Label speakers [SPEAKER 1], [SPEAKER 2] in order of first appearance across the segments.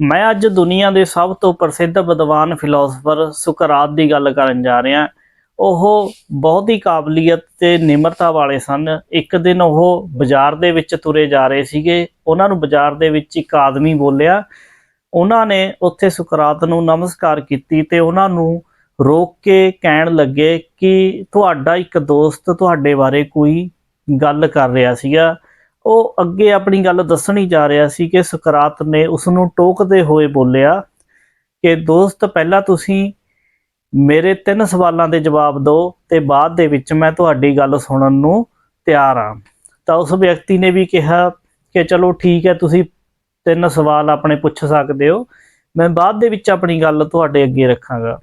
[SPEAKER 1] ਮੈਂ ਅੱਜ ਦੁਨੀਆ ਦੇ ਸਭ ਤੋਂ ਪ੍ਰਸਿੱਧ ਵਿਦਵਾਨ ਫਿਲਾਸਫਰ ਸੁਕਰਾਤ ਦੀ ਗੱਲ ਕਰਨ ਜਾ ਰਿਹਾ। ਉਹ ਬਹੁਤ ਹੀ ਕਾਬਲੀਅਤ ਤੇ ਨਿਮਰਤਾ ਵਾਲੇ ਸਨ। ਇੱਕ ਦਿਨ ਉਹ ਬਾਜ਼ਾਰ ਦੇ ਵਿੱਚ ਤੁਰੇ ਜਾ ਰਹੇ ਸੀਗੇ। ਉਹਨਾਂ ਨੂੰ ਬਾਜ਼ਾਰ ਦੇ ਵਿੱਚ ਇੱਕ ਆਦਮੀ ਬੋਲਿਆ, ਉਹਨਾਂ ਨੇ ਉੱਥੇ ਸੁਕਰਾਤ ਨੂੰ ਨਮਸਕਾਰ ਕੀਤੀ ਤੇ ਉਹਨਾਂ ਨੂੰ ਰੋਕ ਕੇ ਕਹਿਣ ਲੱਗੇ ਕਿ ਤੁਹਾਡਾ ਇੱਕ ਦੋਸਤ ਤੁਹਾਡੇ ਬਾਰੇ ਕੋਈ ਗੱਲ ਕਰ ਰਿਹਾ ਸੀਗਾ। ਉਹ ਅੱਗੇ ਆਪਣੀ ਗੱਲ ਦੱਸਣੀ ਜਾ ਰਿਹਾ ਸੀ ਕਿ ਸੁਕਰਾਤ ਨੇ ਉਸ ਨੂੰ ਟੋਕਦੇ ਹੋਏ ਬੋਲਿਆ ਕਿ ਦੋਸਤ, ਪਹਿਲਾਂ ਤੁਸੀਂ ਮੇਰੇ ਤਿੰਨ ਸਵਾਲਾਂ ਦੇ ਜਵਾਬ ਦਿਓ ਤੇ ਬਾਅਦ ਦੇ ਵਿੱਚ ਮੈਂ ਤੁਹਾਡੀ ਗੱਲ ਸੁਣਨ ਨੂੰ ਤਿਆਰ ਹਾਂ। ਤਾਂ ਉਸ ਵਿਅਕਤੀ ਨੇ ਵੀ ਕਿਹਾ ਕਿ ਚਲੋ ਠੀਕ ਹੈ, ਤੁਸੀਂ ਤਿੰਨ ਸਵਾਲ ਆਪਣੇ ਪੁੱਛ ਸਕਦੇ ਹੋ। ਮੈਂ ਬਾਅਦ ਦੇ ਵਿੱਚ ਆਪਣੀ ਗੱਲ ਤੁਹਾਡੇ ਅੱਗੇ ਰੱਖਾਂਗਾ।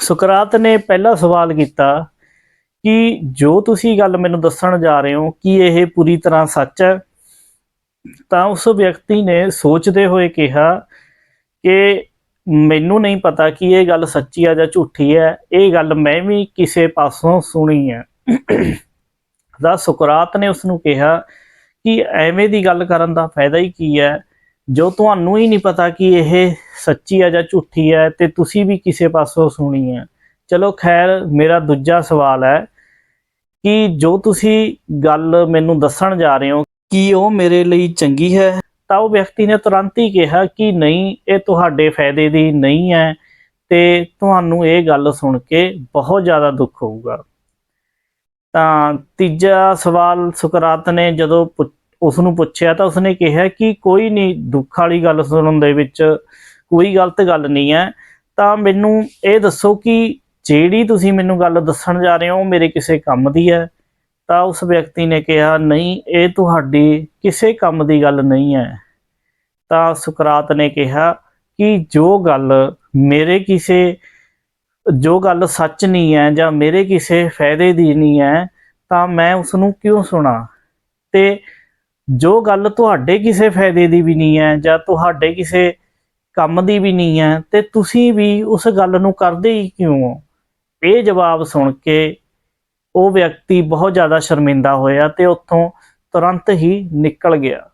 [SPEAKER 1] ਸੁਕਰਾਤ ਨੇ ਪਹਿਲਾ ਸਵਾਲ ਕੀਤਾ ਕਿ ਜੋ ਤੁਸੀਂ ਗੱਲ ਮੈਨੂੰ ਦੱਸਣ ਜਾ ਰਹੇ ਹੋ ਕਿ ਇਹ ਪੂਰੀ ਤਰ੍ਹਾਂ ਸੱਚ ਹੈ, ਤਾਂ ਉਸ ਵਿਅਕਤੀ ਨੇ ਸੋਚਦੇ ਹੋਏ ਕਿਹਾ ਕਿ ਮੈਨੂੰ ਨਹੀਂ ਪਤਾ ਕਿ ਇਹ ਗੱਲ ਸੱਚੀ ਆ ਜਾਂ ਝੂਠੀ ਹੈ, ਇਹ ਗੱਲ ਮੈਂ ਵੀ ਕਿਸੇ ਪਾਸੋਂ ਸੁਣੀ ਹੈ। ਦਾ ਸੁਕਰਾਤ ਨੇ ਉਸ ਨੂੰ ਕਿਹਾ ਕਿ ਐਵੇਂ ਦੀ ਗੱਲ ਕਰਨ ਦਾ ਫਾਇਦਾ ਹੀ ਕੀ ਹੈ, ਜੋ ਤੁਹਾਨੂੰ ਹੀ ਨਹੀਂ ਪਤਾ ਕਿ ਇਹ ਸੱਚੀ ਆ ਜਾਂ ਝੂਠੀ ਹੈ ਤੇ ਤੁਸੀਂ ਵੀ ਕਿਸੇ ਪਾਸੋਂ ਸੁਣੀ ਹੈ। ਚਲੋ ਖੈਰ, ਮੇਰਾ ਦੂਜਾ ਸਵਾਲ ਹੈ ਕਿ ਜੋ ਤੁਸੀਂ ਗੱਲ ਮੈਨੂੰ ਦੱਸਣ ਜਾ ਰਹੇ ਹੋ, ਕਿ ਉਹ ਮੇਰੇ ਲਈ ਚੰਗੀ ਹੈ? ਤਾਂ ਉਹ ਵਿਅਕਤੀ ਨੇ ਤੁਰੰਤ ਹੀ ਕਿਹਾ ਕਿ ਨਹੀਂ, ਇਹ ਤੁਹਾਡੇ ਫਾਇਦੇ ਦੀ ਨਹੀਂ ਹੈ ਤੇ ਤੁਹਾਨੂੰ ਇਹ ਗੱਲ ਸੁਣ ਕੇ ਬਹੁਤ ਜ਼ਿਆਦਾ ਦੁੱਖ ਹੋਊਗਾ। ਤਾਂ ਤੀਜਾ ਸਵਾਲ ਸੁਕਰਾਤ ਨੇ ਜਦੋਂ ਉਸ ਨੂੰ ਪੁੱਛਿਆ ਤਾਂ ਉਸਨੇ ਕਿਹਾ ਕਿ ਕੋਈ ਨਹੀਂ, ਦੁੱਖ ਵਾਲੀ ਗੱਲ ਸੁਣਨ ਦੇ ਵਿੱਚ ਕੋਈ ਗਲਤ ਗੱਲ ਨਹੀਂ ਹੈ। ਤਾਂ ਮੈਨੂੰ ਇਹ ਦੱਸੋ ਕਿ ਜਿਹੜੀ ਤੁਸੀਂ ਮੈਨੂੰ ਗੱਲ ਦੱਸਣ ਜਾ ਰਹੇ ਹੋ ਉਹ ਮੇਰੇ ਕਿਸੇ ਕੰਮ ਦੀ ਹੈ, ਤਾਂ ਉਸ ਵਿਅਕਤੀ ਨੇ ਕਿਹਾ, ਨਹੀਂ, ਇਹ ਤੁਹਾਡੀ ਕਿਸੇ ਕੰਮ ਦੀ ਗੱਲ ਨਹੀਂ ਹੈ। ਤਾਂ ਸੁਕਰਾਤ ਨੇ ਕਿਹਾ ਕਿ ਜੋ ਗੱਲ ਮੇਰੇ ਕਿਸੇ, ਜੋ ਗੱਲ ਸੱਚ ਨਹੀਂ ਹੈ ਜਾਂ ਮੇਰੇ ਕਿਸੇ ਫਾਇਦੇ ਦੀ ਨਹੀਂ ਹੈ, ਤਾਂ ਮੈਂ ਉਸ ਨੂੰ ਕਿਉਂ ਸੁਣਾ? ਤੇ ਜੋ ਗੱਲ ਤੁਹਾਡੇ ਕਿਸੇ ਫਾਇਦੇ ਦੀ ਵੀ ਨਹੀਂ ਹੈ ਜਾਂ ਤੁਹਾਡੇ ਕਿਸੇ ਕੰਮ ਦੀ ਵੀ ਨਹੀਂ ਹੈ, ਤੇ ਤੁਸੀਂ ਵੀ ਉਸ ਗੱਲ ਨੂੰ ਕਰਦੇ ਹੀ ਕਿਉਂ ਹੋ? ਇਹ ਜਵਾਬ ਸੁਣ ਕੇ ਉਹ ਵਿਅਕਤੀ ਬਹੁਤ ਜ਼ਿਆਦਾ ਸ਼ਰਮਿੰਦਾ ਹੋਇਆ ਤੇ ਉੱਥੋਂ ਤੁਰੰਤ ਹੀ ਨਿਕਲ ਗਿਆ।